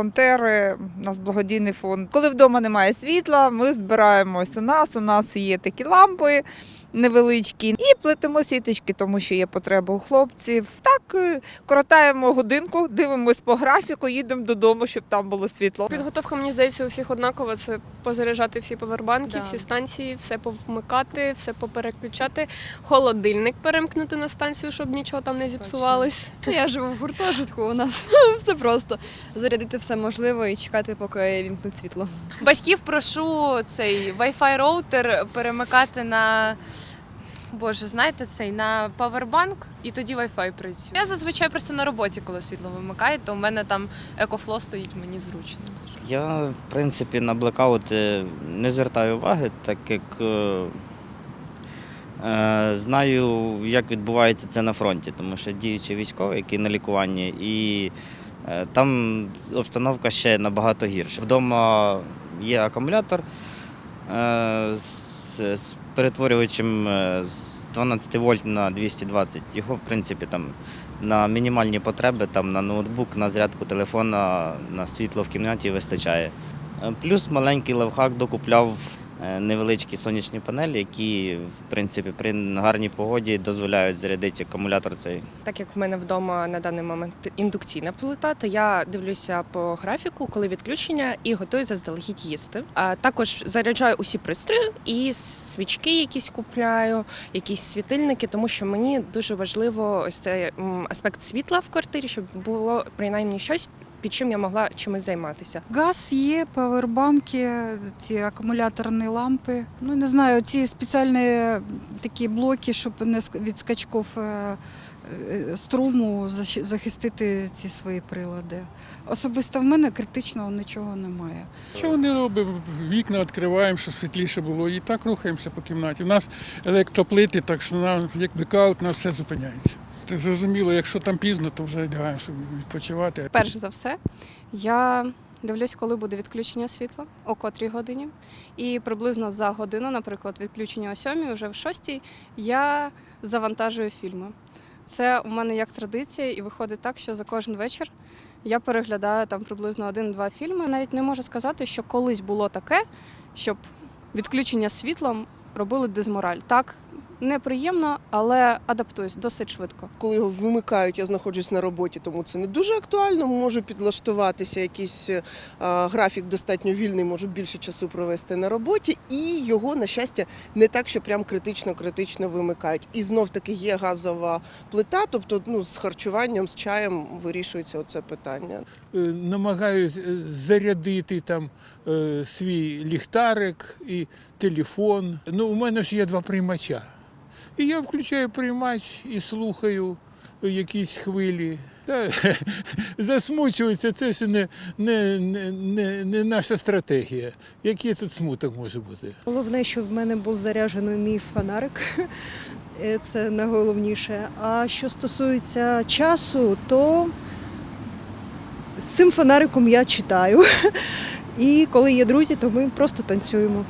волонтери, у нас благодійний фонд. Коли вдома немає світла, ми збираємось у нас. У нас є такі лампи невеличкі і плетемо сіточки, тому що є потреба у хлопців. Так е, коротаємо годинку, дивимось по графіку, їдемо додому, щоб там було світло. Підготовка, мені здається, у всіх однакова. Це позаряджати всі повербанки, Да. всі станції, все повмикати, все попереключати, холодильник перемкнути на станцію, щоб нічого там не зіпсувалось. Я живу в гуртожитку, у нас все просто. Зарядити все можливо і чекати, поки вімкнуть світло. Батьків прошу цей Wi-Fi роутер перемикати на. Боже, знаєте, цей на павербанк і тоді Wi-Fi працює. Я зазвичай просто на роботі, коли світло вимикає, то у мене там екофло стоїть, мені зручно. Я, в принципі, на блекаути не звертаю уваги, так як е, е, знаю, як відбувається це на фронті, тому що діючий військовий, який на лікуванні, і там обстановка ще набагато гірша. Вдома є акумулятор е, з, перетворювачем е, з 12 вольт на 220. Його, в принципі, там на мінімальні потреби, там на ноутбук, на зарядку телефона, на світло в кімнаті вистачає. Е, Плюс маленький лайфхак докупляв е, невеличкі сонячні панелі, які в принципі при гарній погоді дозволяють зарядити акумулятор цей. Так як в мене вдома на даний момент індукційна плита, то я дивлюся по графіку, коли відключення, і готую заздалегідь їсти. А також заряджаю усі пристрої і свічки якісь купляю, якісь світильники, тому що мені дуже важливо ось цей аспект світла в квартирі, щоб було принаймні щось. Під чим я могла чимось займатися. Газ є, павербанки, ці акумуляторні лампи. Ну не знаю, ці спеціальні такі блоки, щоб не від скачків е, е, струму захистити ці свої прилади. Особисто в мене критичного нічого немає. Чого не робимо? Вікна відкриваємо, щоб світліше було. І так рухаємося по кімнаті. У нас електроплити, так що нам, як блекаут, у нас все зупиняється. Зрозуміло, якщо там пізно, то вже лягаємо відпочивати. Перш за все, я дивлюсь, коли буде відключення світла, о котрій годині. І приблизно за годину, наприклад, відключення о сьомій, вже в шостій, я завантажую фільми. Це у мене як традиція, і виходить так, що за кожен вечір я переглядаю там приблизно один-два фільми. Навіть не можу сказати, що колись було таке, щоб відключення світлом робили дезмораль. Так, неприємно, але адаптуюсь досить швидко. Коли його вимикають, я знаходжусь на роботі, тому це не дуже актуально. Можу підлаштуватися, якийсь е, графік достатньо вільний, можу більше часу провести на роботі, і його, на щастя, не так, що прям критично-критично вимикають. І знов таки є газова плита, тобто ну, з харчуванням, з чаєм вирішується оце питання. Е, намагаюсь е, зарядити там свій ліхтарик і телефон. Ну, у мене ж є два приймача. І я включаю приймач і слухаю якісь хвилі. Та, засмучується, це ж не, не, не, не, наша стратегія. Який тут смуток може бути? Головне, щоб в мене був заряджений мій фонарик. Це найголовніше. А що стосується часу, то з цим фонариком я читаю. І коли є друзі, то ми просто танцюємо.